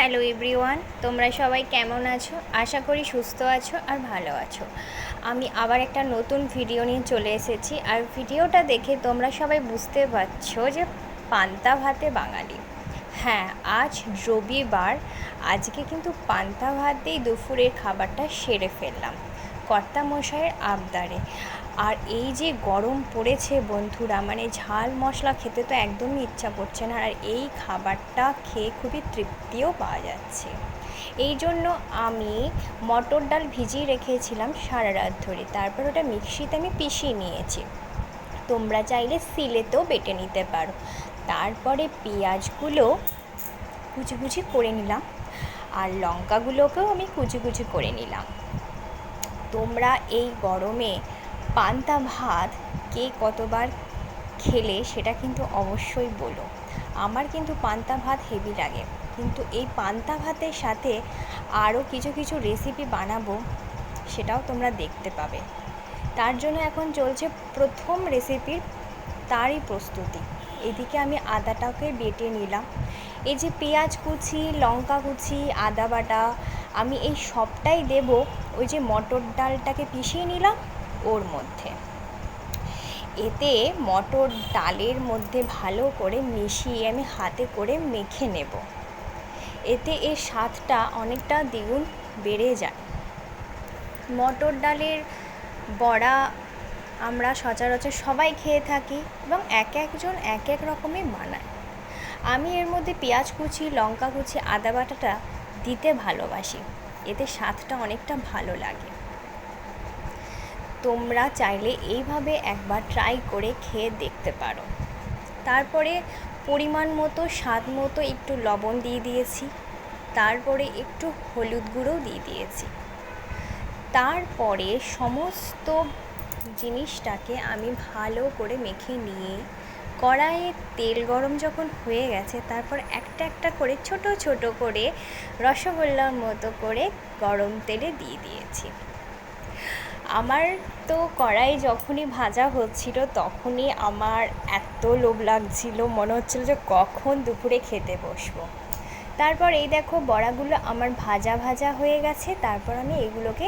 Hello everyone, তোমরা সবাই কেমন আছো? আশা করি সুস্থ আছো আর ভালো আছো। আমি আবার একটা নতুন ভিডিও নিয়ে চলে এসেছি আর ভিডিওটা দেখে তোমরা সবাই বুঝতে পারছ যে পান্তা ভাতে বাঙালি। হ্যাঁ আজ রবিবার, আজকে কিন্তু পান্তা ভাত দিয়েই দুপুরের খাবারটা সেরে ফেললাম। কর্তা মশাইয়ের আবদারে। আর এই যে গরম পড়েছে বন্ধুরা মানে ঝাল মশলা খেতে তো একদমই ইচ্ছা করছে না, আর এই খাবারটা খেয়ে খুবই তৃপ্তিও পাওয়া যাচ্ছে। এই জন্য আমি মটর ডাল ভিজিয়ে রেখেছিলাম সারা রাত ধরে, তারপর ওটা মিক্সিতে আমি পিষিয়ে নিয়েছি। তোমরা চাইলে সিলেতেও বেটে নিতে পারো। তারপরে পেঁয়াজগুলো কুচি কুচি করে নিলাম, আর লঙ্কাগুলোকেও আমি কুচি কুচি করে নিলাম। তোমরা এই গরমে পান্তা ভাত কে কতবার খেলে সেটা কিন্তু অবশ্যই বলো। আমার কিন্তু পান্তা ভাত হেভি লাগে। কিন্তু এই পান্তা ভাতের সাথে আরও কিছু কিছু রেসিপি বানাবো, সেটাও তোমরা দেখতে পাবে। তার জন্য এখন চলছে প্রথম রেসিপির তারই প্রস্তুতি। এদিকে আমি আদাটাকে বেটে নিলাম। এই যে পেঁয়াজ কুচি, লঙ্কা কুচি, আদা বাটা, আমি এই সবটাই দেব। ওই যে মটর ডালটাকে পিষিয়ে নিলাম। ওর মধ্যে। এতে মটর ডালের মধ্যে ভালো করে মিশিয়ে আমি হাতে করে মেখে নেব। এতে এর স্বাদটা অনেকটা দ্বিগুণ বেড়ে যায়। মটর ডালের বড়া আমরা সচরাচর সবাই খেয়ে থাকি এবং এক একজন এক এক রকমই বানায়। আমি এর মধ্যে পেঁয়াজ কুচি, লঙ্কা কুচি, আদা বাটাটা দিতে ভালোবাসি। এতে স্বাদটা অনেকটা ভালো লাগে। তোমরা চাইলে এইভাবে একবার ট্রাই করে খেয়ে দেখতে পারো। তারপরে পরিমাণ মতো, স্বাদ মতো একটু লবণ দিয়ে দিয়েছি। তারপরে একটু হলুদ গুঁড়োও দিয়ে দিয়েছি। তারপরে সমস্ত জিনিসটাকে আমি ভালো করে মেখে নিয়ে, কড়াইয়ে তেল গরম যখন হয়ে গেছে, তারপর একটা একটা করে ছোট ছোট করে রসগোল্লার মতো করে গরম তেলে দিয়ে দিয়েছি। আমার তো কড়াই যখনই ভাজা হচ্ছিল তখনই আমার এত লোভ লাগছিল। মনে হচ্ছিল যে কখন দুপুরে খেতে বসবো। তারপর এই দেখো বড়াগুলো আমার ভাজা ভাজা হয়ে গেছে, তারপর আমি এগুলোকে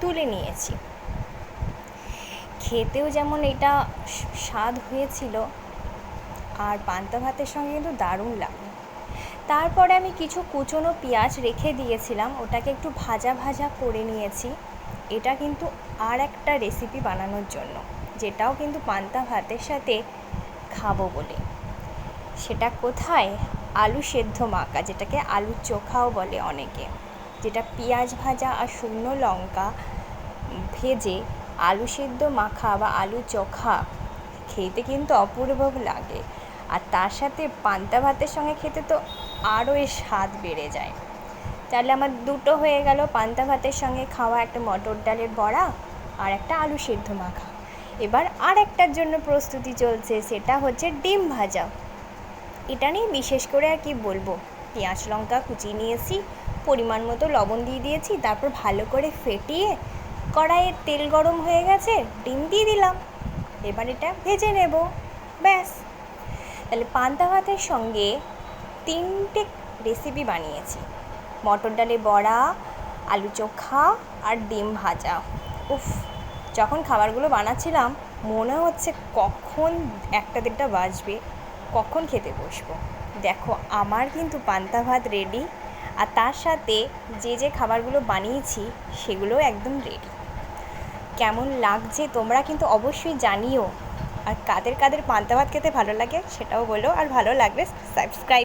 তুলে নিয়েছি। খেতেও যেমন এটা স্বাদ হয়েছিল, আর পান্তা ভাতের সঙ্গে কিন্তু দারুণ লাগে তারপরে আমি কিছু কুচনো পেঁয়াজ রেখে দিয়েছিলাম, ওটাকে একটু ভাজা ভাজা করে নিয়েছি। এটা কিন্তু আর একটা রেসিপি বানানোর জন্য, যেটাও কিন্তু পান্তা ভাতের সাথে খাব বলে। সেটা কোথায়? আলু সেদ্ধ মাখা, যেটাকে আলু চোখাও বলে অনেকে। যেটা পেঁয়াজ ভাজা আর শুকনো লঙ্কা ভেজে আলু সেদ্ধ মাখা বা আলু চোখা খেতে কিন্তু অপূর্ব লাগে। আর তার সাথে পান্তা ভাতের সঙ্গে খেতে তো আরও এর স্বাদ বেড়ে যায়। তাহলে আমার দুটো হয়ে গেল পান্তা ভাতের সঙ্গে খাওয়া একটা মটর ডালের বড়া আর একটা আলু সেদ্ধ মাখা। এবার আর একটার জন্য প্রস্তুতি চলছে, সেটা হচ্ছে ডিম ভাজা। এটা নিয়ে বিশেষ করে আর কি বলব। পেঁয়াজ লঙ্কা কুচিয়ে নিয়েছি, পরিমাণ মতো লবণ দিয়ে দিয়েছি, তারপর ভালো করে ফেটিয়ে কড়াইয়ে তেল গরম হয়ে গেছে, ডিম দিয়ে দিলাম। এবার এটা ভেজে নেব, ব্যাস। তাহলে পান্তা ভাতের সঙ্গে তিনটে রেসিপি বানিয়েছি। মটর ডালে বড়া, আলু চোখা আর ডিম ভাজা। উফ, যখন খাবারগুলো বানাচ্ছিলাম, মনে হচ্ছে কখন একটা দেড়টা বাজবে, কখন খেতে বসবো। দেখো, আমার কিন্তু পান্তা ভাত রেডি আর তার সাথে যে যে খাবারগুলো বানিয়েছি, সেগুলোও একদম রেডি কেমন লাগছে তোমরা কিন্তু অবশ্যই জানিও। আর কাদের কাদের পান্তা ভাত খেতে ভালো লাগে, সেটাও বলো। আর ভালো লাগলে সাবস্ক্রাইব